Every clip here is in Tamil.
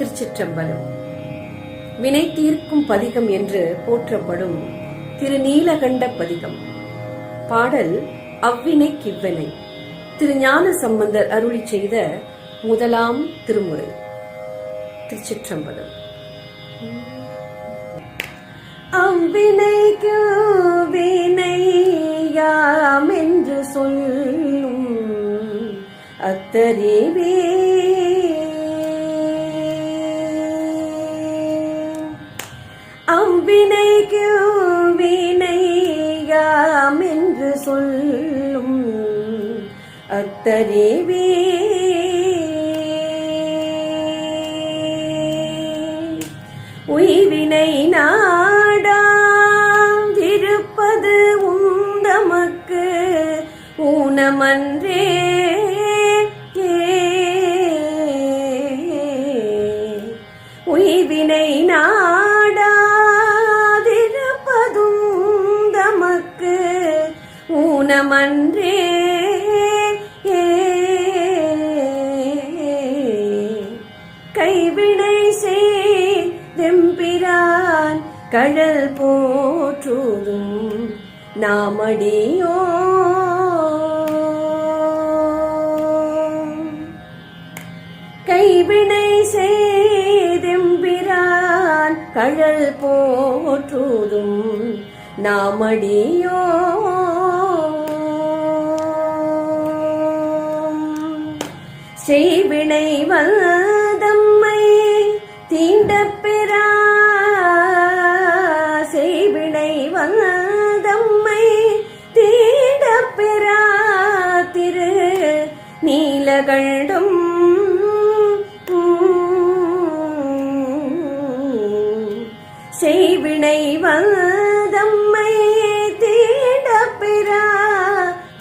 திருச்சிற்றம்பலம். வினை தீர்க்கும் பதிகம் என்று போற்றப்படும் திருநீலகண்ட பதிகம். பாடல் அவ்வினை கிவ்வினை. திரு ஞான சம்பந்தர் அருளி செய்த முதலாம் திருமுறை. திருச்சிற்றம்பலம். அவ்வினைக்கு வினையாம் என்று சொல்லும் அத்தறிவே அவ்வினைக்கு வினையாம் என்று சொல்லும் அத்தறிவே உய்வினை நாடாம் இருப்பது உந்தமக்கு ஊனமன்றே ஊனமன்றே கைவினை செய்தெம்பிரான் கடல் போற்றுதும் நாமடியோ. கைவினை செய்தெம்பிரான் கடல் போற்றுதும் நாமடியோ. செய்வினை வந்தம்மை தீண்ட பெறா செய்வினை வந்தம்மை தீண்ட பெறா திரு நீலகண்டும். செய்வினை வந்தம்மை தீண்ட பெறா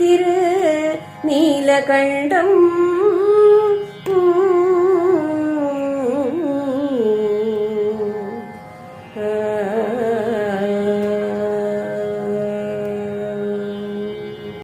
திரு நீலகண்டம்.